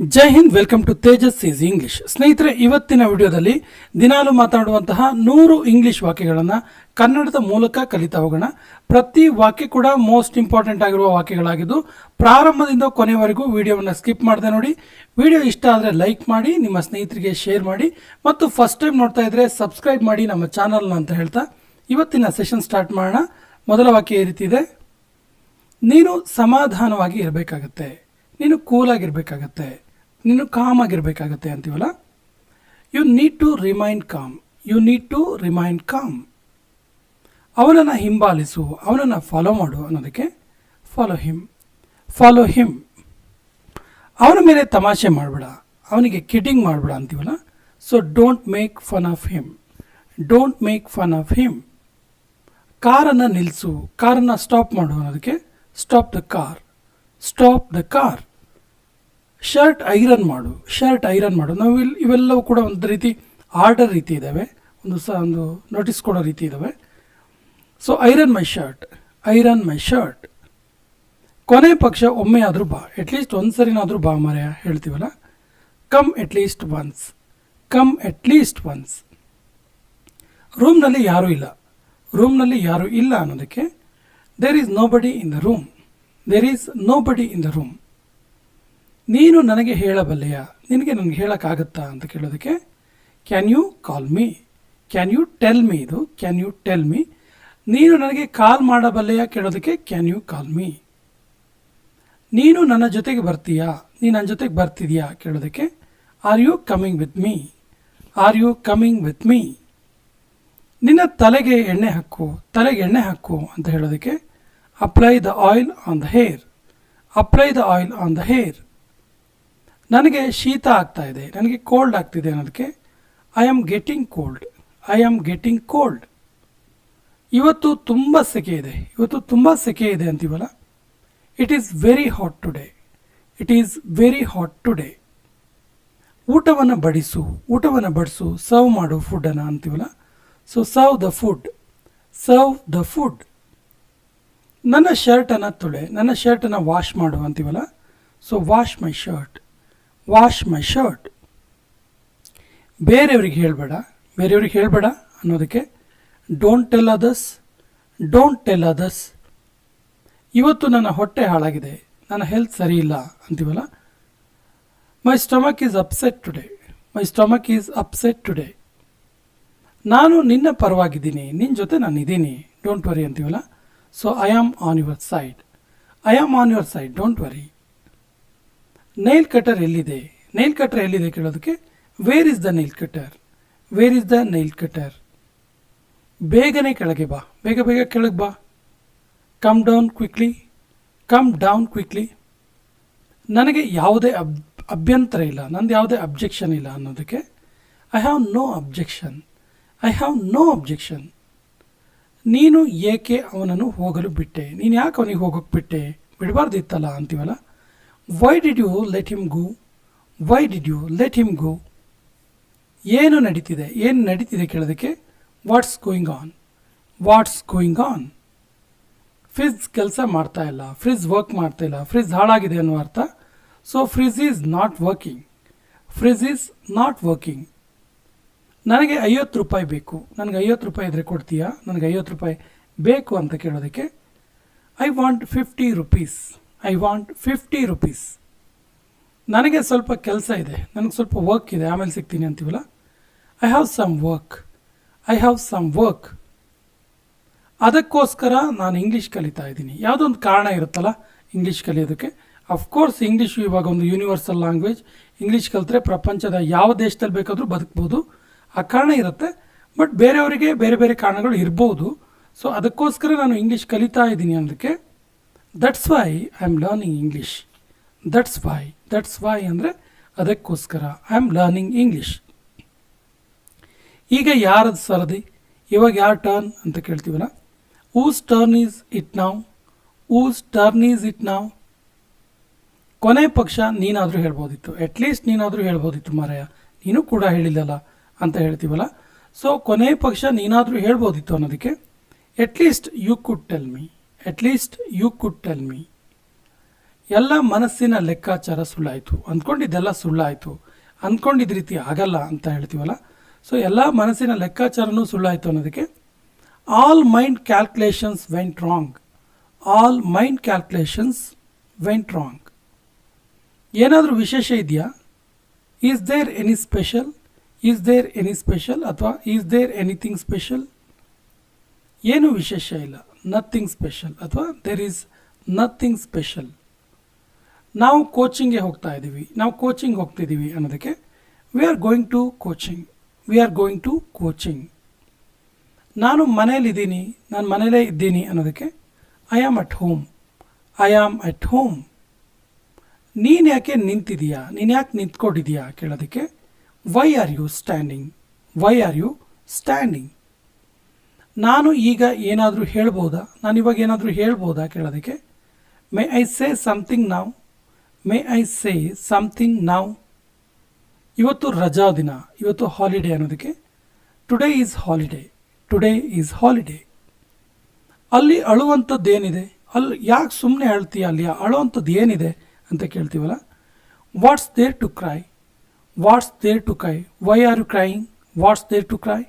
Jai Hind, welcome to Tejas is English. ಸ್ನೇಹಿತರೆ, ಇವತ್ತಿನ ವಿಡಿಯೋದಲ್ಲಿ ದಿನಾಲು ಮಾತನಾಡುವಂತಹ ನೂರು ಇಂಗ್ಲಿಷ್ ವಾಕ್ಯಗಳನ್ನು ಕನ್ನಡದ ಮೂಲಕ ಕಲಿತಾ ಹೋಗೋಣ. ಪ್ರತಿ ವಾಕ್ಯ ಕೂಡ ಮೋಸ್ಟ್ ಇಂಪಾರ್ಟೆಂಟ್ ಆಗಿರುವ ವಾಕ್ಯಗಳಾಗಿದ್ದು ಪ್ರಾರಂಭದಿಂದ ಕೊನೆವರೆಗೂ ವಿಡಿಯೋವನ್ನು ಸ್ಕಿಪ್ ಮಾಡದೆ ನೋಡಿ. ವಿಡಿಯೋ ಇಷ್ಟ ಆದರೆ ಲೈಕ್ ಮಾಡಿ, ನಿಮ್ಮ ಸ್ನೇಹಿತರಿಗೆ ಶೇರ್ ಮಾಡಿ ಮತ್ತು ಫಸ್ಟ್ ಟೈಮ್ ನೋಡ್ತಾ ಇದ್ರೆ ಸಬ್ಸ್ಕ್ರೈಬ್ ಮಾಡಿ ನಮ್ಮ ಚಾನಲ್ನ ಅಂತ ಹೇಳ್ತಾ ಇವತ್ತಿನ ಸೆಷನ್ ಸ್ಟಾರ್ಟ್ ಮಾಡೋಣ. ಮೊದಲ ವಾಕ್ಯ ಈ ರೀತಿ ಇದೆ. ನೀನು ಸಮಾಧಾನವಾಗಿ ಇರಬೇಕಾಗತ್ತೆ. ನೀನು ಕೂಲಾಗಿರ್ಬೇಕಾಗತ್ತೆ. ನೀನು ಕಾಮ್ ಆಗಿರಬೇಕಾಗತ್ತೆ ಅಂತೀವಲ್ಲ? You need to remind calm you need to remind calm ಅವನನ್ನು ಹಿಂಬಾಲಿಸು, ಅವನನ್ನು ಫಾಲೋ ಮಾಡು ಅನ್ನೋದಕ್ಕೆ ಫಾಲೋ ಹಿಮ್ ಫಾಲೋ ಹಿಮ್ ಅವನ ಮೇಲೆ ತಮಾಷೆ ಮಾಡಬೇಡ. ಅವನಿಗೆ ಕಿಡಿಂಗ್ ಮಾಡಬೇಡ ಅಂತೀವಲ್ಲ? So don't make fun of him don't make fun of him ಕಾರನ್ನು ನಿಲ್ಲಿಸು ಕಾರನ್ನು ಸ್ಟಾಪ್ ಮಾಡು ಅನ್ನೋದಕ್ಕೆ stop the car stop the car shirt, iron ಮಾಡು. ಶರ್ಟ್, ಐರನ್ ಮಾಡು. ನಾವು ಇಲ್ಲಿ ಇವೆಲ್ಲವೂ ಕೂಡ ಒಂದು ರೀತಿ ಆರ್ಡರ್ ರೀತಿ ಇದ್ದಾವೆ ಒಂದು ಸಹ ಒಂದು ನೋಟಿಸ್ ಕೊಡೋ ರೀತಿ ಇದ್ದಾವೆ so iron my shirt, iron my shirt. ಕೊನೆ ಪಕ್ಷ ಒಮ್ಮೆ ಆದರೂ ಬಾ ಅಟ್ಲೀಸ್ಟ್ ಒಂದು ಸರಿನಾದರೂ ಬಾ ಮರೆಯ ಹೇಳ್ತೀವಲ್ಲ? Come at least once come at least once ರೂಮ್ನಲ್ಲಿ ಯಾರೂ ಇಲ್ಲ. ರೂಮ್ನಲ್ಲಿ ಯಾರೂ ಇಲ್ಲ ಅನ್ನೋದಕ್ಕೆ there is nobody in the room there is nobody in the room ನೀನು ನನಗೆ ಹೇಳಬಲ್ಲೆಯ? ನಿನಗೆ ನನಗೆ ಹೇಳೋಕ್ಕಾಗತ್ತಾ ಅಂತ ಕೇಳೋದಕ್ಕೆ can you call me can you tell me ಇದು ಕ್ಯಾನ್ ಯು ಟೆಲ್ ಮೀ ನೀನು ನನಗೆ ಕಾಲ್ ಮಾಡಬಲ್ಲೆಯ ಕೇಳೋದಕ್ಕೆ ಕ್ಯಾನ್ ಯು ಕಾಲ್ ಮೀ ನೀನು ನನ್ನ ಜೊತೆಗೆ ಬರ್ತೀಯಾ? ನೀನು ನನ್ನ ಜೊತೆಗೆ ಬರ್ತಿದೆಯಾ ಕೇಳೋದಕ್ಕೆ are you coming with me are you coming with me ನಿನ್ನ ತಲೆಗೆ ಎಣ್ಣೆ ಹಾಕು, ತಲೆಗೆ ಎಣ್ಣೆ ಹಾಕು ಅಂತ ಹೇಳೋದಕ್ಕೆ apply the oil on the hair apply the oil on the hair ನನಗೆ ಶೀತ ಆಗ್ತಾ ಇದೆ, ನನಗೆ ಕೋಲ್ಡ್ ಆಗ್ತಿದೆ ಅನ್ನೋದಕ್ಕೆ I am getting cold I am getting cold ಇವತ್ತು ತುಂಬ ಸೆಕೆ ಇದೆ, ಇವತ್ತು ತುಂಬ ಸೆಕೆ ಇದೆ ಅಂತೀವಲ್ಲ? It is very hot today it is very hot today ಊಟವನ್ನು ಬಡಿಸು ಊಟವನ್ನು ಬಡಿಸು ಸರ್ವ್ ಮಾಡು ಫುಡ್ಡನ್ನು ಅಂತೀವಲ್ಲ? So serve the food serve the food ನನ್ನ ಶರ್ಟನ್ನು ತೊಳೆ, ನನ್ನ ಶರ್ಟನ್ನು ವಾಶ್ ಮಾಡು ಅಂತೀವಲ್ಲ? So wash my shirt wash my shirt. ಬೇರೆಯವ್ರಿಗೆ ಹೇಳಬೇಡ. ಬೇರೆಯವ್ರಿಗೆ ಹೇಳಬೇಡ ಅನ್ನೋದಕ್ಕೆ don't tell others don't tell others ಇವತ್ತು ನನ್ನ ಹೊಟ್ಟೆ ಹಾಳಾಗಿದೆ. ನನ್ನ ಹೆಲ್ತ್ ಸರಿ ಇಲ್ಲ ಅಂತೀವಲ್ಲ? My stomach is upset today my stomach is upset today ನಾನು ನಿನ್ನ ಪರವಾಗಿದ್ದೀನಿ. ನಿನ್ನ ಜೊತೆ ನಾನು ಇದ್ದೀನಿ. ಡೋಂಟ್ ವರಿ ಅಂತೀವಲ್ಲ? So I am on your side I am on your side don't worry nail cutter ಎಲ್ಲಿದೆ? ನೈಲ್ ಕಟರ್ ಎಲ್ಲಿದೆ ಕೇಳೋದಕ್ಕೆ? Where is the nail cutter where is the nail cutter ಬೇಗನೆ ಕೆಳಗೆ ಬಾ. ಬೇಗ ಬೇಗ ಕೆಳಗೆ ಬಾ. Come down quickly come down quickly ನನಗೆ ಯಾವುದೇ ಅಬ್, ಅಭ್ಯಂತರ ಇಲ್ಲ. ನಂದು ಯಾವುದೇ ಅಬ್ಜೆಕ್ಷನ್ ಇಲ್ಲ ಅನ್ನೋದಕ್ಕೆ. I have no objection I have no objection ನೀನು ಏಕೆ ಅವನನ್ನು ಹೋಗಲು ಬಿಟ್ಟೆ? ನೀನು ಯಾಕೆ ಅವನಿಗೆ ಹೋಗೋಕ್ಕೆ ಬಿಟ್ಟೆ? ಬಿಡಬಾರ್ದಿತ್ತಲ್ಲ ಅಂತೀವಲ್ಲ? Why did you let him go why did you let him go ಏನು ನಡೀತಿದೆ? ಏನು ನಡೀತಿದೆ ಕೇಳೋದಕ್ಕೆ? What's going on what's going on fridge ಕೆಲಸ ಮಾಡ್ತಾ ಇಲ್ಲ. ಫ್ರಿಜ್ ವರ್ಕ್ ಮಾಡ್ತಾ ಇಲ್ಲ. ಫ್ರಿಜ್ ಹಾಳಾಗಿದೆ ಅನ್ನೋ ಅರ್ಥ. So fridge is not working fridge is not working ನನಗೆ ಐವತ್ತು ರೂಪಾಯಿ ಬೇಕು. ನನಗೆ ಐವತ್ತು ರೂಪಾಯಿ ಇದ್ರೆ ಕೊಡ್ತೀಯಾ? ನನಗೆ ಐವತ್ತು ರೂಪಾಯಿ ಬೇಕು ಅಂತ ಕೇಳೋದಕ್ಕೆ I want fifty rupees I want fifty rupees ನನಗೆ ಸ್ವಲ್ಪ ಕೆಲಸ ಇದೆ. ನನಗೆ ಸ್ವಲ್ಪ ವರ್ಕ್ ಇದೆ. ಆಮೇಲೆ ಸಿಗ್ತೀನಿ ಅಂತೀವಲ್ಲ? I have some work I have some work ಅದಕ್ಕೋಸ್ಕರ ನಾನು ಇಂಗ್ಲೀಷ್ ಕಲಿತಾ ಇದ್ದೀನಿ. ಯಾವುದೋ ಒಂದು ಕಾರಣ ಇರುತ್ತಲ್ಲ ಇಂಗ್ಲೀಷ್ ಕಲಿಯೋದಕ್ಕೆ? ಅಫ್ಕೋರ್ಸ್ ಇಂಗ್ಲೀಷು ಇವಾಗ ಒಂದು ಯೂನಿವರ್ಸಲ್ ಲ್ಯಾಂಗ್ವೇಜ್ ಇಂಗ್ಲೀಷ್ ಕಲಿತ್ರೆ ಪ್ರಪಂಚದ ಯಾವ ದೇಶದಲ್ಲಿ ಬೇಕಾದರೂ ಬದುಕ್ಬೋದು. ಆ ಕಾರಣ ಇರುತ್ತೆ. ಬಟ್ ಬೇರೆಯವರಿಗೆ ಬೇರೆ ಬೇರೆ ಕಾರಣಗಳು ಇರ್ಬೋದು. ಸೊ ಅದಕ್ಕೋಸ್ಕರ ನಾನು ಇಂಗ್ಲೀಷ್ ಕಲಿತಾ ಇದ್ದೀನಿ ಅನ್ನೋದಕ್ಕೆ that's why I am learning English that's why that's why ಅಂದರೆ ಅದಕ್ಕೋಸ್ಕರ ಐ ಆಮ್ ಲರ್ನಿಂಗ್ ಇಂಗ್ಲೀಷ್ ಈಗ ಯಾರದು ಸರದಿ? ಇವಾಗ ಯಾರ ಟರ್ನ್ ಅಂತ ಕೇಳ್ತೀವಲ್ಲ? ಊಸ್ ಟರ್ನ್ ಈಸ್ ಇಟ್ ನಾವು ಊಸ್ ಟರ್ನ್ ಈಸ್ ಇಟ್ ನಾವು ಕೊನೆ ಪಕ್ಷ ನೀನಾದರೂ ಹೇಳ್ಬೋದಿತ್ತು. ಅಟ್ಲೀಸ್ಟ್ ನೀನಾದರೂ ಹೇಳ್ಬೋದಿತ್ತು ಮಾರಾಯ. ನೀನು ಕೂಡ ಹೇಳಿಲ್ಲಲ್ಲ ಅಂತ ಹೇಳ್ತೀವಲ್ಲ? ಸೊ ಕೊನೆ ಪಕ್ಷ ನೀನಾದರೂ ಹೇಳ್ಬೋದಿತ್ತು ಅನ್ನೋದಕ್ಕೆ at least you could tell me at least you could tell me ಎಲ್ಲ ಮನಸ್ಸಿನ ಲೆಕ್ಕಾಚಾರ ಸುಳ್ಳಾಯಿತು. ಅಂದ್ಕೊಂಡಿದ್ದೆಲ್ಲ ಸುಳ್ಳಾಯಿತು. ಅಂದ್ಕೊಂಡಿದ್ದ ರೀತಿ ಆಗಲ್ಲ ಅಂತ ಹೇಳ್ತೀವಲ್ಲ? ಸೊ ಎಲ್ಲ ಮನಸ್ಸಿನ ಲೆಕ್ಕಾಚಾರನೂ ಸುಳ್ಳಾಯಿತು ಅನ್ನೋದಕ್ಕೆ all mind calculations went wrong all mind calculations went wrong ಏನಾದರೂ ವಿಶೇಷ ಇದೆಯಾ? Is there any special is there any special ಅಥವಾ ಈಸ್ ದೇರ್ ಎನಿಥಿಂಗ್ ಸ್ಪೆಷಲ್ ಏನೂ ವಿಶೇಷ ಇಲ್ಲ. ನಥಿಂಗ್ ಸ್ಪೆಷಲ್ ಅಥವಾ ದೇರ್ ಈಸ್ ನಥಿಂಗ್ ಸ್ಪೆಷಲ್ ನಾವು ಕೋಚಿಂಗ್ಗೆ ಹೋಗ್ತಾ ಇದ್ದೀವಿ. ನಾವು ಕೋಚಿಂಗ್ ಹೋಗ್ತಿದ್ದೀವಿ ಅನ್ನೋದಕ್ಕೆ we are going to coaching we are going to coaching ನಾನು ಮನೇಲಿದ್ದೀನಿ ನಾನು ಮನೇಲೇ ಇದ್ದೀನಿ ಅನ್ನೋದಕ್ಕೆ I am at home I am at home ನೀನು ಯಾಕೆ ನಿಂತಿದೀಯಾ? ನೀನು ಯಾಕೆ ನಿಂತ್ಕೊಂಡಿದೀಯಾ ಕೇಳೋದಕ್ಕೆ why are you standing why are you standing ನಾನು ಈಗ ಏನಾದರೂ ಹೇಳ್ಬೋದಾ? ನಾನು ಇವಾಗ ಏನಾದರೂ ಹೇಳ್ಬೋದಾ ಕೇಳೋದಕ್ಕೆ? ಮೇ ಐ ಸೇ ಸಮಥಿಂಗ್ ನಾವು ಮೇ ಐ ಸೇ ಸಮಥಿಂಗ್ ನಾವು ಇವತ್ತು ರಜಾ ದಿನ, ಇವತ್ತು ಹಾಲಿಡೇ ಅನ್ನೋದಕ್ಕೆ. Today is holiday today is holiday ಅಲ್ಲಿ ಅಳುವಂಥದ್ದು ಏನಿದೆ ಅಲ್ಲಿ ಯಾಕೆ ಸುಮ್ಮನೆ ಅಳ್ತೀಯ ಅಲ್ಲಿ? ಅಳುವಂಥದ್ದು ಏನಿದೆ ಅಂತ ಕೇಳ್ತೀವಲ್ಲ? What's there to cry what's there to cry why are you crying what's there to cry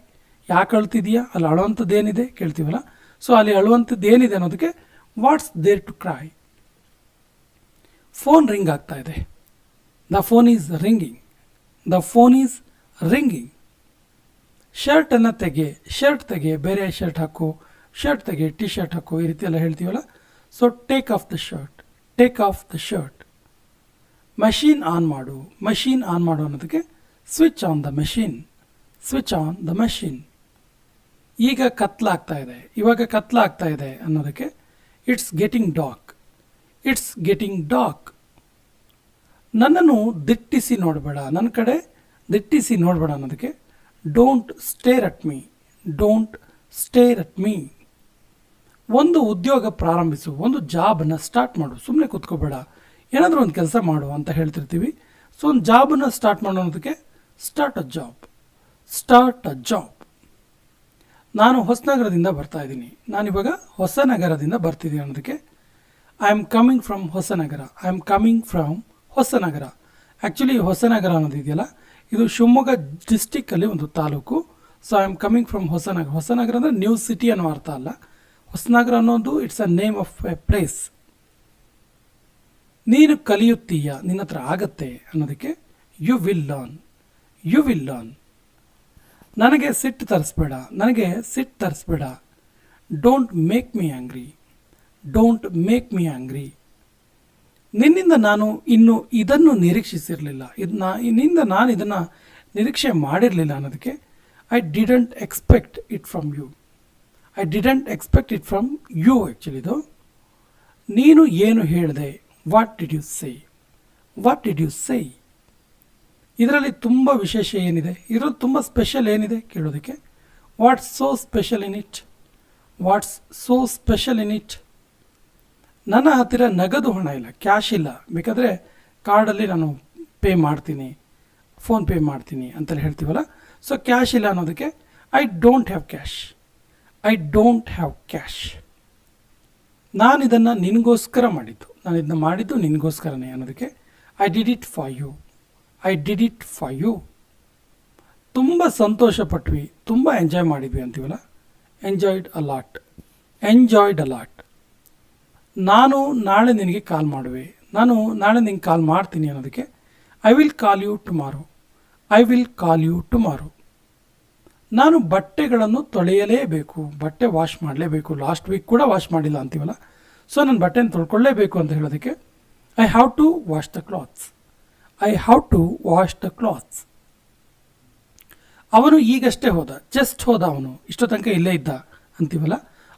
ಯಾಕೆ ಅಳ್ತಿದೀಯಾ? ಅಲ್ಲಿ ಅಳುವಂಥದ್ದು ಏನಿದೆ ಕೇಳ್ತೀವಲ್ಲ? ಸೊ ಅಲ್ಲಿ ಅಳುವಂಥದ್ದು ಏನಿದೆ ಅನ್ನೋದಕ್ಕೆ what's there to cry phone ring ಆಗ್ತಾ ಇದೆ. The phone is ringing the phone is ringing ಶರ್ಟನ್ನು ತೆಗೆ ಶರ್ಟ್ ತೆಗೆ, ಬೇರೆ ಶರ್ಟ್ ಹಾಕು. ಶರ್ಟ್ ತೆಗೆ ಟಿ ಶರ್ಟ್ ಹಾಕು. ಈ ರೀತಿ ಎಲ್ಲ ಹೇಳ್ತೀವಲ್ಲ? So take off the shirt take off the shirt machine on ಮಾಡು. ಮಷೀನ್ ಆನ್ ಮಾಡು ಅನ್ನೋದಕ್ಕೆ switch on the machine switch on the machine ಈಗ ಕತ್ಲಾಗ್ತಾ ಇದೆ. ಇವಾಗ ಕತ್ಲಾಗ್ತಾ ಇದೆ ಅನ್ನೋದಕ್ಕೆ it's getting dark it's getting dark ನನ್ನನ್ನು ದಿಟ್ಟಿಸಿ ನೋಡಬೇಡ. ನನ್ನ ಕಡೆ ದಿಟ್ಟಿಸಿ ನೋಡಬೇಡ ಅನ್ನೋದಕ್ಕೆ don't stare at me don't stare at me ಒಂದು ಉದ್ಯೋಗ ಪ್ರಾರಂಭಿಸು, ಒಂದು ಜಾಬನ್ನು ಸ್ಟಾರ್ಟ್ ಮಾಡು. ಸುಮ್ಮನೆ ಕೂತ್ಕೋಬೇಡ. ಏನಾದರೂ ಒಂದು ಕೆಲಸ ಮಾಡು ಅಂತ ಹೇಳ್ತಿರ್ತೀವಿ. ಸೊ ಒಂದು ಜಾಬನ್ನು ಸ್ಟಾರ್ಟ್ ಮಾಡೋದಕ್ಕೆ start a job start a job ನಾನು ಹೊಸನಗರದಿಂದ ಬರ್ತಾ ಇದ್ದೀನಿ. ನಾನಿವಾಗ ಹೊಸನಗರದಿಂದ ಬರ್ತಿದ್ದೀನಿ ಅನ್ನೋದಕ್ಕೆ I am coming from Hosanagara I am coming from Hosanagara actually Hosanagara ಅನ್ನೋದಿದೆಯಲ್ಲ ಇದು ಶಿವಮೊಗ್ಗ ಡಿಸ್ಟಿಕ್ಕಲ್ಲಿ ಒಂದು taluk. So I am coming from Hosanagara Hosanagara ಅಂದರೆ ನ್ಯೂ ಸಿಟಿ ಅನ್ನೋ ಅರ್ಥ ಅಲ್ಲ. ಹೊಸನಗರ ಅನ್ನೋದು it's a name of a place ನೀನು ಕಲಿಯುತ್ತೀಯ, ನಿನ್ನ ಹತ್ರ ಆಗತ್ತೆ ಅನ್ನೋದಕ್ಕೆ you will learn you will learn ನನಗೆ ಸಿಟ್ಟು ತರಿಸ್ಬೇಡ, ನನಗೆ ಸಿಟ್ಟು ತರಿಸ್ಬೇಡ. Don't make me angry don't make me angry ನಿನ್ನಿಂದ ನಾನು ಇನ್ನು ಇದನ್ನು ನಿರೀಕ್ಷಿಸಿರಲಿಲ್ಲ. ಇದನ್ನ ಇನ್ನಿಂದ ನಾನು ಇದನ್ನು ನಿರೀಕ್ಷೆ ಮಾಡಿರಲಿಲ್ಲ ಅನ್ನೋದಕ್ಕೆ I didn't expect it from you I didn't expect it from you ಆ್ಯಕ್ಚುಲಿದು ನೀನು ಏನು ಹೇಳಿದೆ? What did you say what did you say ಇದರಲ್ಲಿ ತುಂಬ ವಿಶೇಷ ಏನಿದೆ? ಇದರಲ್ಲಿ ತುಂಬ ಸ್ಪೆಷಲ್ ಏನಿದೆ ಕೇಳೋದಕ್ಕೆ? What's so special in it what's so special in it ನನ್ನ ಹತ್ತಿರ ನಗದು ಹಣ ಇಲ್ಲ ಕ್ಯಾಶ್ ಇಲ್ಲ. ಬೇಕಾದರೆ ಕಾರ್ಡಲ್ಲಿ ನಾನು ಪೇ ಮಾಡ್ತೀನಿ ಫೋನ್ ಪೇ ಮಾಡ್ತೀನಿ ಅಂತೇಳಿ ಹೇಳ್ತೀವಲ್ಲ? ಸೊ ಕ್ಯಾಶ್ ಇಲ್ಲ ಅನ್ನೋದಕ್ಕೆ I don't have cash I don't have cash ನಾನು ಇದನ್ನು ನಿನಗೋಸ್ಕರ ಮಾಡಿದ್ದು. ನಾನು ಇದನ್ನ ಮಾಡಿದ್ದು ನಿನಗೋಸ್ಕರನೇ ಅನ್ನೋದಕ್ಕೆ I did it for you I did it for you ತುಂಬ ಸಂತೋಷಪಟ್ವಿ, ತುಂಬ ಎಂಜಾಯ್ ಮಾಡಿದ್ವಿ ಅಂತೀವಲ್ಲ? Enjoyed a lot enjoyed a lot ನಾನು ನಾಳೆ ನಿನಗೆ ಕಾಲ್ ಮಾಡುವೆ. ನಾನು ನಾಳೆ ನಿನಗೆ ಕಾಲ್ ಮಾಡ್ತೀನಿ ಅನ್ನೋದಕ್ಕೆ I will call you tomorrow I will call you tomorrow ನಾನು ಬಟ್ಟೆಗಳನ್ನು ತೊಳೆಯಲೇಬೇಕು. ಬಟ್ಟೆ ವಾಶ್ ಮಾಡಲೇಬೇಕು. ಲಾಸ್ಟ್ ವೀಕ್ ಕೂಡ ವಾಶ್ ಮಾಡಿಲ್ಲ ಅಂತೀವಲ್ಲ? ಸೊ ನಾನು ಬಟ್ಟೆನ ತೊಳ್ಕೊಳ್ಳೇಬೇಕು ಅಂತ ಹೇಳೋದಕ್ಕೆ I have to wash the clothes I have to wash the clothes ಅವನು ಈಗಷ್ಟೇ ಹೋದ. ಜಸ್ಟ್ ಹೋದ ಅವನು. ಇಷ್ಟೋ ತನಕ ಇಲ್ಲೇ ಇದ್ದ. ಅಂತೀವಲ್ಲ?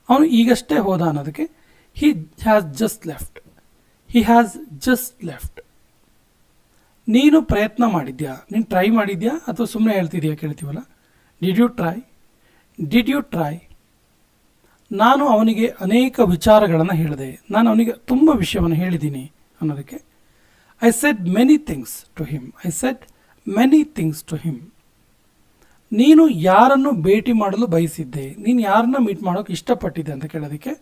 ಅವನು ಈಗಷ್ಟೇ ಹೋದ ಅನ್ನೋದಕ್ಕೆ he has just left he has just left ನೀನು ಪ್ರಯತ್ನ ಮಾಡಿದ್ಯಾ? ನೀನು ಟ್ರೈ ಮಾಡಿದ್ಯಾ? ಅಥವಾ ಸುಮ್ಮನೆ ಹೇಳ್ತಿದ್ಯಾ ಕೇಳ್ತೀವಲ್ಲ? Did you try did you try ನಾನು ಅವನಿಗೆ ಅನೇಕ ವಿಚಾರಗಳನ್ನು ಹೇಳಿದೆ. ನಾನು ಅವನಿಗೆ ತುಂಬ ವಿಷಯವನ್ನು ಹೇಳಿದ್ದೀನಿ ಅನ್ನೋದಕ್ಕೆ I said many things to him I said many things to him ನೀನು ಯಾರನ್ನು ಭೇಟಿ ಮಾಡಲು ಬಯಸಿದ್ದೆ? ನೀನು ಯಾರನ್ನ ಮೀಟ್ ಮಾಡೋಕೆ ಇಷ್ಟಪಟ್ಟಿದ್ದೆ ಅಂತ ಕೇಳೋದಕ್ಕೆ?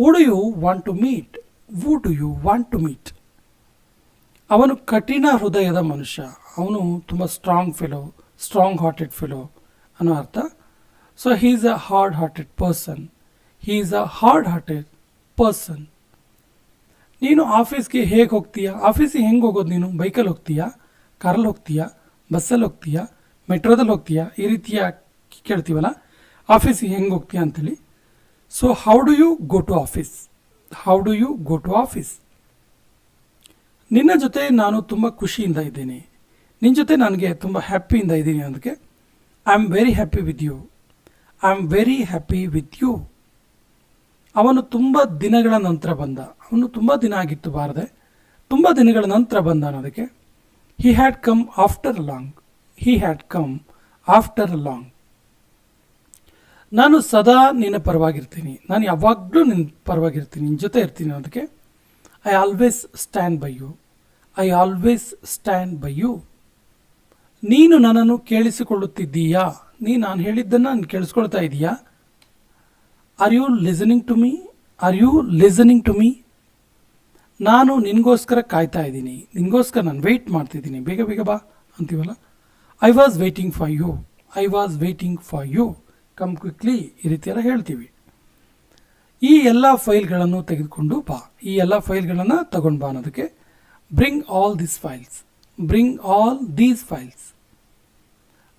Would you want to meet would you want to meet ಅವನು ಕಠಿಣ ಹೃದಯದ ಮನುಷ್ಯ. ಅವನು ತುಂಬ strong fellow strong hearted fellow ಅನ್ನೋ ಅರ್ಥ. So he is a hard hearted person he is a hard hearted person ನೀನು ಆಫೀಸ್ಗೆ ಹೇಗೆ ಹೋಗ್ತೀಯಾ? ಆಫೀಸಿಗೆ ಹೆಂಗೆ ಹೋಗೋದು ನೀನು? ಬೈಕಲ್ಲಿ ಹೋಗ್ತೀಯಾ? ಕಾರಲ್ಲಿ ಹೋಗ್ತೀಯಾ? ಬಸ್ಸಲ್ಲಿ ಹೋಗ್ತೀಯಾ? ಮೆಟ್ರೋದಲ್ಲಿ ಹೋಗ್ತೀಯಾ? ಈ ರೀತಿಯ ಕೇಳ್ತೀವಲ್ಲ? ಆಫೀಸಿಗೆ ಹೆಂಗೆ ಹೋಗ್ತೀಯಾ ಅಂತೇಳಿ. So how do you go to office how do you go to office ನಿನ್ನ ಜೊತೆ ನಾನು ತುಂಬ ಖುಷಿಯಿಂದ ಇದ್ದೀನಿ. ನಿನ್ನ ಜೊತೆ ನನಗೆ ತುಂಬ ಹ್ಯಾಪಿಯಿಂದ ಇದ್ದೀನಿ ಅದಕ್ಕೆ I am very happy with you I am very happy with you ಅವನು ತುಂಬ ದಿನಗಳ ನಂತರ ಬಂದ. ಅವನು ತುಂಬ ದಿನ ಆಗಿತ್ತು ಬಾರದೆ. ತುಂಬ ದಿನಗಳ ನಂತರ ಬಂದ ಅನ್ನೋದಕ್ಕೆ he had come after long he had come after long ನಾನು ಸದಾ ನಿನ್ನ ಪರವಾಗಿರ್ತೀನಿ. ನಾನು ಯಾವಾಗಲೂ ನಿನ್ನ ಪರವಾಗಿರ್ತೀನಿ. ನಿನ್ನ ಜೊತೆ ಇರ್ತೀನಿ ಅನ್ನೋದಕ್ಕೆ I always stand by you I always stand by you ನೀನು ನನ್ನನ್ನು ಕೇಳಿಸಿಕೊಳ್ಳುತ್ತಿದ್ದೀಯಾ? ನೀ ನಾನು ಹೇಳಿದ್ದನ್ನು ನಾನು ಕೇಳಿಸ್ಕೊಳ್ತಾ ಇದೀಯಾ? Are you listening to me are you listening to me ನಾನು ನಿನಗೋಸ್ಕರ ಕಾಯ್ತಾ ಇದ್ದೀನಿ. ನಿನಗೋಸ್ಕರ ನಾನು ವೆಯ್ಟ್ ಮಾಡ್ತಿದ್ದೀನಿ. ಬೇಗ ಬೇಗ ಬಾ ಅಂತೀವಲ್ಲ? I was waiting for you I was waiting for you come quickly ಈ ರೀತಿಯೆಲ್ಲ ಹೇಳ್ತೀವಿ. ಈ ಎಲ್ಲ ಫೈಲ್ಗಳನ್ನು ತೆಗೆದುಕೊಂಡು ಬಾ. ಈ ಎಲ್ಲ ಫೈಲ್ಗಳನ್ನು ತಗೊಂಡು ಬಾ ಅನ್ನೋದಕ್ಕೆ. Bring all this files bring all these files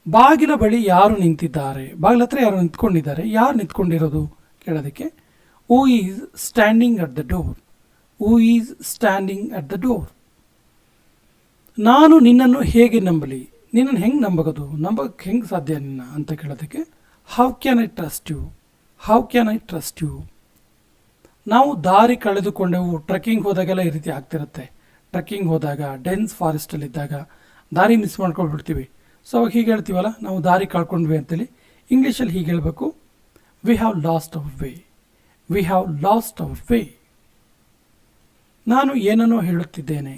ಬಾಗಿಲ ಬಳಿ ಯಾರು ನಿಂತಿದ್ದಾರೆ? ಬಾಗಿಲ ಹತ್ರ ಯಾರು ನಿಂತ್ಕೊಂಡಿದ್ದಾರೆ? ಯಾರು ನಿಂತ್ಕೊಂಡಿರೋದು? ಕೇಳೋದಕ್ಕೆ who is standing at the door who is standing at the door ನಾನು ನಿನ್ನನ್ನು ಹೇಗೆ ನಂಬಲಿ? ನಿನ್ನನ್ನು ಹೆಂಗೆ ನಂಬಗೋದು? ನಂಬಕ್ಕೆ ಹೆಂಗೆ ಸಾಧ್ಯ ನಿನ್ನ? ಅಂತ ಕೇಳೋದಕ್ಕೆ how can I trust you how can I trust you ನಾವು ದಾರಿ ಕಳೆದುಕೊಂಡೆವು. ಟ್ರೆಕ್ಕಿಂಗ್ ಹೋದಾಗೆಲ್ಲ ಈ ರೀತಿ ಆಗ್ತಿರುತ್ತೆ. ಟ್ರೆಕ್ಕಿಂಗ್ ಹೋದಾಗ, ಡೆನ್ಸ್ ಫಾರೆಸ್ಟಲ್ಲಿದ್ದಾಗ ದಾರಿ ಮಿಸ್ ಮಾಡ್ಕೊಂಡ್ಬಿಡ್ತೀವಿ. ಸೊ, ಅವಾಗ ಹೀಗೆ ಹೇಳ್ತೀವಲ್ಲ, ನಾವು ದಾರಿ ಕಳ್ಕೊಂಡ್ವಿ ಅಂತೇಳಿ. ಇಂಗ್ಲೀಷಲ್ಲಿ ಹೀಗೆ ಹೇಳಬೇಕು. We have lost our way. We have lost our way ನಾನು ಏನನ್ನೋ ಹೇಳುತ್ತಿದ್ದೇನೆ.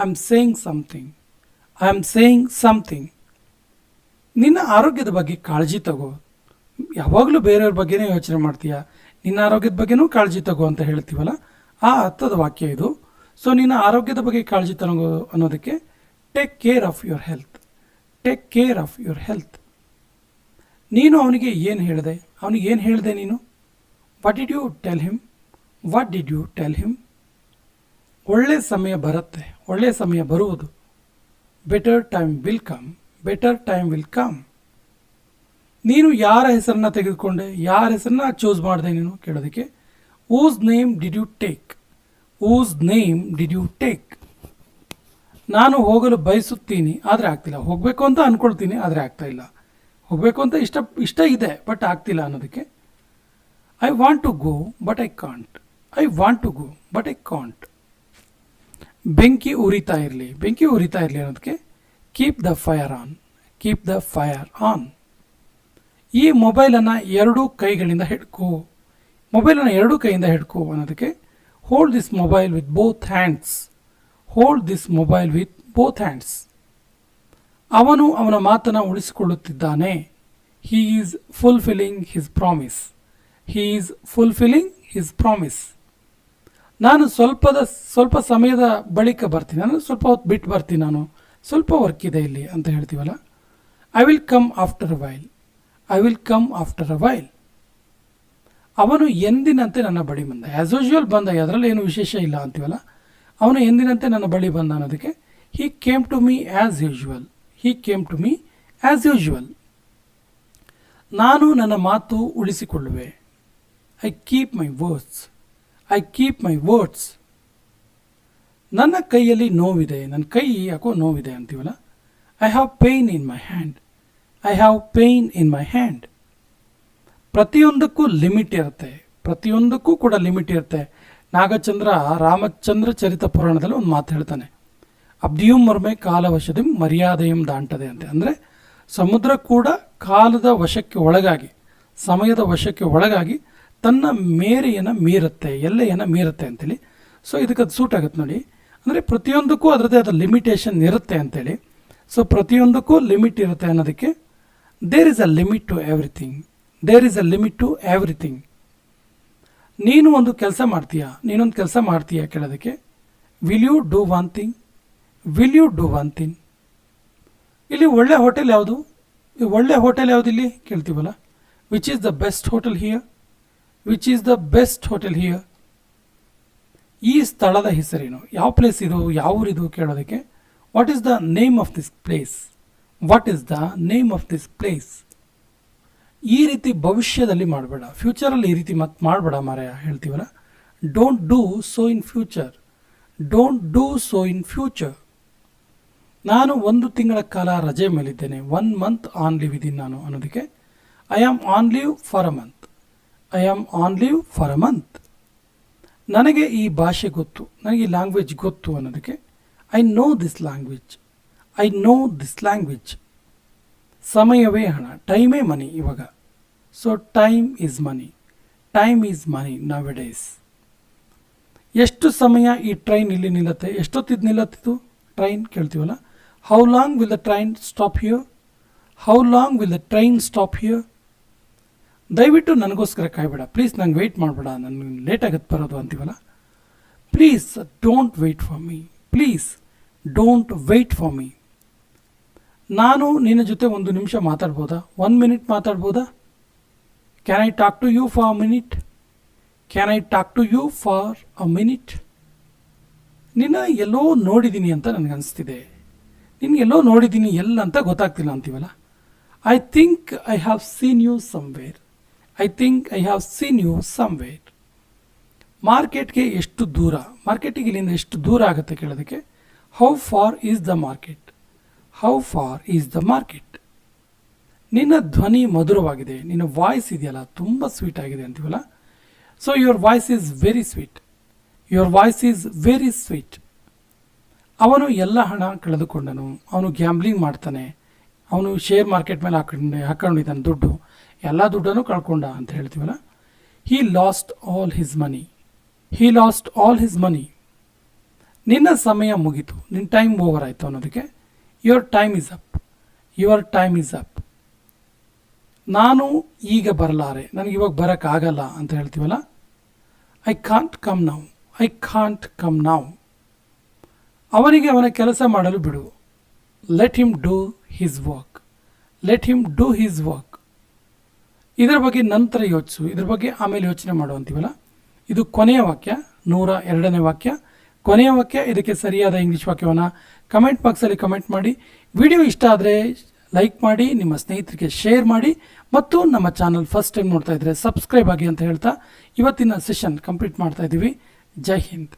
I am saying something I am saying something ನಿನ್ನ ಆರೋಗ್ಯದ ಬಗ್ಗೆ ಕಾಳಜಿ ತಗೋ. ಯಾವಾಗಲೂ ಬೇರೆಯವ್ರ ಬಗ್ಗೆನೇ ಯೋಚನೆ ಮಾಡ್ತೀಯ? ನಿನ್ನ ಆರೋಗ್ಯದ ಬಗ್ಗೆನೂ ಕಾಳಜಿ ತಗೋ ಅಂತ ಹೇಳ್ತೀವಲ್ಲ? ಆ ಅರ್ಥದ ವಾಕ್ಯ ಇದು. ಸೊ ನಿನ್ನ ಆರೋಗ್ಯದ ಬಗ್ಗೆ ಕಾಳಜಿ ತಗೋ ಅನ್ನೋದಕ್ಕೆ take care of your health take care of your health ನೀನು ಅವನಿಗೆ ಏನು ಹೇಳಿದೆ? ಅವನಿಗೆ ಏನು ಹೇಳಿದೆ ನೀನು? What did you tell him what did you tell him ಒಳ್ಳೆಯ ಸಮಯ ಬರುತ್ತೆ ಒಳ್ಳೆಯ ಸಮಯ ಬರುವುದು. Better time will come better time will come ನೀನು ಯಾರ ಹೆಸರನ್ನ ತೆಗೆದುಕೊಂಡೆ, ಯಾರ ಹೆಸರನ್ನ ಚೂಸ್ ಮಾಡಿದೆ ನೀನು ಕೇಳೋದಕ್ಕೆ? Whose name did you take whose name did you take ನಾನು ಹೋಗಲು ಬಯಸುತ್ತೀನಿ, ಆದರೆ ಆಗ್ತಿಲ್ಲ. ಹೋಗಬೇಕು ಅಂತ ಅಂದ್ಕೊಳ್ತೀನಿ ಆದರೆ ಆಗ್ತಾ ಇಲ್ಲ. ಹೋಗಬೇಕು ಅಂತ ಇಷ್ಟ ಇಷ್ಟ ಇದೆ ಬಟ್ ಆಗ್ತಿಲ್ಲ ಅನ್ನೋದಕ್ಕೆ. I want to go but I can't I want to go but I can't ಬೆಂಕಿ ಉರಿತಾ ಇರಲಿ, ಬೆಂಕಿ ಉರಿತಾ ಇರಲಿ ಅನ್ನೋದಕ್ಕೆ keep the fire on keep the fire on ಈ ಮೊಬೈಲನ್ನು ಎರಡೂ ಕೈಗಳಿಂದ ಹಿಡ್ಕೋ ಮೊಬೈಲನ್ನು ಎರಡೂ ಕೈಯಿಂದ ಹಿಡ್ಕೋ ಅನ್ನೋದಕ್ಕೆ hold this mobile with both hands hold this mobile with both hands ಅವನು ಅವನ ಮಾತನ್ನು ಉಳಿಸಿಕೊಳ್ಳುತ್ತಿದ್ದಾನೆ. He is fulfilling his promise he is fulfilling his promise ನಾನು ಸ್ವಲ್ಪದ, ಸ್ವಲ್ಪ ಸಮಯದ ಬಳಿಕ ಬರ್ತೀನಿ. ನಾನು ಸ್ವಲ್ಪ ಹೊತ್ತು ಬಿಟ್ಟು ಬರ್ತೀನಿ ನಾನು. ಸ್ವಲ್ಪ ವರ್ಕ್ ಇದೆ ಇಲ್ಲಿ ಅಂತ ಹೇಳ್ತೀವಲ್ಲ? I will come after a while I will come after a while ಅವನು ಎಂದಿನಂತೆ ನನ್ನ ಬಳಿ ಬಂದ. ಆ್ಯಸ್ ಯೂಶುವಲ್ ಬಂದ. ಅದರಲ್ಲಿ ಏನು ವಿಶೇಷ ಇಲ್ಲ ಅಂತೀವಲ್ಲ? ಅವನು ಎಂದಿನಂತೆ ನನ್ನ ಬಳಿ ಬಂದ ಅನ್ನೋದಕ್ಕೆ he came to me as usual he came to me as usual ನಾನು ನನ್ನ ಮಾತು ಉಳಿಸಿಕೊಳ್ಳುವೆ. I keep my words I keep my words ನನ್ನ ಕೈಯಲ್ಲಿ ನೋವಿದೆ, ನನ್ನ ಕೈ ಯಾಕೋ ನೋವಿದೆ ಅಂತೀವಲ್ಲ? I have pain in my hand I have pain in my hand ಪ್ರತಿಯೊಂದಕ್ಕೂ ಲಿಮಿಟ್ ಇರುತ್ತೆ, ಪ್ರತಿಯೊಂದಕ್ಕೂ ಕೂಡ ಲಿಮಿಟ್ ಇರುತ್ತೆ. ನಾಗಚಂದ್ರ, ರಾಮಚಂದ್ರ ಚರಿತ ಪುರಾಣದಲ್ಲಿ ಒಂದು ಮಾತು ಹೇಳ್ತಾನೆ. ಅಬ್ದಿಯುಂ ಮರ್ಮೆ ಕಾಲವಶದಿ ಮರ್ಯಾದೆಯಂ ದಾಂಟದೆ ಅಂತೆ. ಅಂದರೆ ಸಮುದ್ರ ಕೂಡ ಕಾಲದ ವಶಕ್ಕೆ ಒಳಗಾಗಿ, ಸಮಯದ ವಶಕ್ಕೆ ಒಳಗಾಗಿ ತನ್ನ ಮೇರೆಯನ್ನು ಮೀರುತ್ತೆ, ಎಲ್ಲೆಯನ್ನು ಮೀರುತ್ತೆ ಅಂತೇಳಿ. ಸೊ ಇದಕ್ಕೆ ಅದು ಸೂಟ್ ಆಗುತ್ತೆ ನೋಡಿ. ಅಂದರೆ ಪ್ರತಿಯೊಂದಕ್ಕೂ ಅದರದ್ದೇ ಆದ ಲಿಮಿಟೇಷನ್ ಇರುತ್ತೆ ಅಂತೇಳಿ. ಸೊ ಪ್ರತಿಯೊಂದಕ್ಕೂ ಲಿಮಿಟ್ ಇರುತ್ತೆ ಅನ್ನೋದಕ್ಕೆ there is a limit to everything there is a limit to everything ನೀನು ಒಂದು ಕೆಲಸ ಮಾಡ್ತೀಯಾ? ನೀನೊಂದು ಕೆಲಸ ಮಾಡ್ತೀಯಾ ಕೇಳೋದಕ್ಕೆ? Will you do one thing will you do one thing ಇಲ್ಲಿ ಒಳ್ಳೆ ಹೋಟೆಲ್ ಯಾವುದು? ಒಳ್ಳೆ ಹೋಟೆಲ್ ಯಾವುದು ಇಲ್ಲಿ? ಕೇಳ್ತೀವಲ್ಲ? Which is the best hotel here which is the best hotel here ಈ ಸ್ಥಳದ ಹೆಸರೇನು? ಯಾವ ಪ್ಲೇಸ್ ಇದು? ಯಾವೂರಿದು ಕೇಳೋದಕ್ಕೆ? What is the name of this place what is the name of this place ಈ ರೀತಿ ಭವಿಷ್ಯದಲ್ಲಿ ಮಾಡಬೇಡ. ಫ್ಯೂಚರಲ್ಲಿ ಈ ರೀತಿ ಮತ್ತೆ ಮಾಡಬೇಡ ಮಾರಾಯ ಹೇಳ್ತೀವಲ್ಲ? Don't do so in future don't do so in future ನಾನು ಒಂದು ತಿಂಗಳ ಕಾಲ ರಜೆ ಮೇಲಿದ್ದೇನೆ. ಒನ್ ಮಂತ್ ಆನ್ ಲೀವ್ ಇದ್ದೀನಿ ನಾನು ಅನ್ನೋದಕ್ಕೆ. I am on leave for a month I am on leave for a month ನನಗೆ ಈ ಭಾಷೆ ಗೊತ್ತು. ನನಗೆ ಈ ಲ್ಯಾಂಗ್ವೇಜ್ ಗೊತ್ತು ಅನ್ನೋದಕ್ಕೆ. I know this language I know this language ಸಮಯವೇ ಹಣ. ಟೈಮೇ ಮನಿ ಇವಾಗ. So time is money time is money nowadays ಎಷ್ಟು ಸಮಯ ಈ ಟ್ರೈನ್ ಇಲ್ಲಿ ನಿಲ್ಲತ್ತೆ? ಎಷ್ಟೊತ್ತಿದ್ದು ನಿಲ್ಲತ್ತಿದ್ದು ಟ್ರೈನ್ ಕೇಳ್ತೀವಲ್ಲ? How long will the train stop here? How long will the train stop here? ದಯವಿಟ್ಟು ನನಗೋಸ್ಕರ ಕಾಯ್ಬೇಡ. ಪ್ಲೀಸ್ ನಂಗೆ ವೆಯ್ಟ್ ಮಾಡಬೇಡ. ನನಗೆ ಲೇಟ್ ಆಗತ್ತೆ ಬರೋದು ಅಂತೀವಲ್ಲ? Please don't wait for me please don't wait for me ನಾನು ನಿನ್ನ ಜೊತೆ ಒಂದು ನಿಮಿಷ ಮಾತಾಡ್ಬೋದಾ? One minute ಮಾತಾಡ್ಬೋದಾ? Can I talk to you for a minute can I talk to you for a minute ನಿನ್ನ ಎಲ್ಲೋ ನೋಡಿದ್ದೀನಿ ಅಂತ ನನಗೆ ಎಲ್ಲೋ ನೋಡಿದ್ದೀನಿ ಎಲ್ಲ ಅಂತ ಗೊತ್ತಾಗ್ತಿಲ್ಲ ಅಂತೀವಲ್ಲ? I think I have seen you somewhere I think I have seen you somewhere ಮಾರ್ಕೆಟ್ಗೆ ಎಷ್ಟು ದೂರ? ಮಾರ್ಕೆಟಿಗೆ ಇಲ್ಲಿಂದ ಎಷ್ಟು ದೂರ ಆಗುತ್ತೆ ಕೇಳೋದಕ್ಕೆ? How far is the market how far is the market ನಿನ್ನ ಧ್ವನಿ ಮಧುರವಾಗಿದೆ. ನಿನ್ನ ವಾಯ್ಸ್ ಇದೆಯಲ್ಲ, ತುಂಬ ಸ್ವೀಟ್ ಆಗಿದೆ ಅಂತೀವಲ್ಲ? So your voice is very sweet your voice is very sweet ಅವನು ಎಲ್ಲ ಹಣ ಕಳೆದುಕೊಂಡನು. ಅವನು ಗ್ಯಾಂಬ್ಲಿಂಗ್ ಮಾಡ್ತಾನೆ. ಅವನು ಶೇರ್ ಮಾರ್ಕೆಟ್ ಮೇಲೆ ಹಾಕೊಂಡು ಹಾಕೊಂಡಿದ್ದಾನೆ ದುಡ್ಡು. ಎಲ್ಲ ದುಡ್ಡನ್ನು ಕಳ್ಕೊಂಡ ಅಂತ ಹೇಳ್ತೀವಲ್ಲ? He lost all his money he lost all his money ನಿನ್ನ ಸಮಯ ಮುಗೀತು. ನಿನ್ನ ಟೈಮ್ ಓವರ್ ಆಯಿತು ಅನ್ನೋದಕ್ಕೆ your time is up your time is up ನಾನು ಈಗ ಬರಲಾರೆ. ನನಗೆ ಇವಾಗ ಬರೋಕ್ಕಾಗಲ್ಲ ಅಂತ ಹೇಳ್ತೀವಲ್ಲ? I can't come now I can't come now ಅವನಿಗೆ ಅವನ ಕೆಲಸ ಮಾಡಲು ಬಿಡು. Let him do his work let him do his work ಇದರ ಬಗ್ಗೆ ನಂತರ ಯೋಚಿಸು. ಇದ್ರ ಬಗ್ಗೆ ಆಮೇಲೆ ಯೋಚನೆ ಮಾಡುವಂತೀವಲ್ಲ? ಇದು ಕೊನೆಯ ವಾಕ್ಯ, ನೂರ ಎರಡನೇ ವಾಕ್ಯ. ಕೊನೆಯ ವಾಕ್ಯ, ಇದಕ್ಕೆ ಸರಿಯಾದ ಇಂಗ್ಲೀಷ್ ವಾಕ್ಯವನ್ನು ಕಮೆಂಟ್ ಬಾಕ್ಸಲ್ಲಿ ಕಮೆಂಟ್ ಮಾಡಿ. ವಿಡಿಯೋ ಇಷ್ಟ ಆದರೆ ಲೈಕ್ ಮಾಡಿ, ನಿಮ್ಮ ಸ್ನೇಹಿತರಿಗೆ ಶೇರ್ ಮಾಡಿ, ಮತ್ತು ನಮ್ಮ ಚಾನಲ್ ಫಸ್ಟ್ ಟೈಮ್ ನೋಡ್ತಾ ಇದ್ದರೆ ಸಬ್ಸ್ಕ್ರೈಬ್ ಆಗಿ ಅಂತ ಹೇಳ್ತಾ ಇವತ್ತಿನ ಸೆಷನ್ ಕಂಪ್ಲೀಟ್ ಮಾಡ್ತಾ ಇದ್ದೀವಿ ಜೈ ಹಿಂದ್.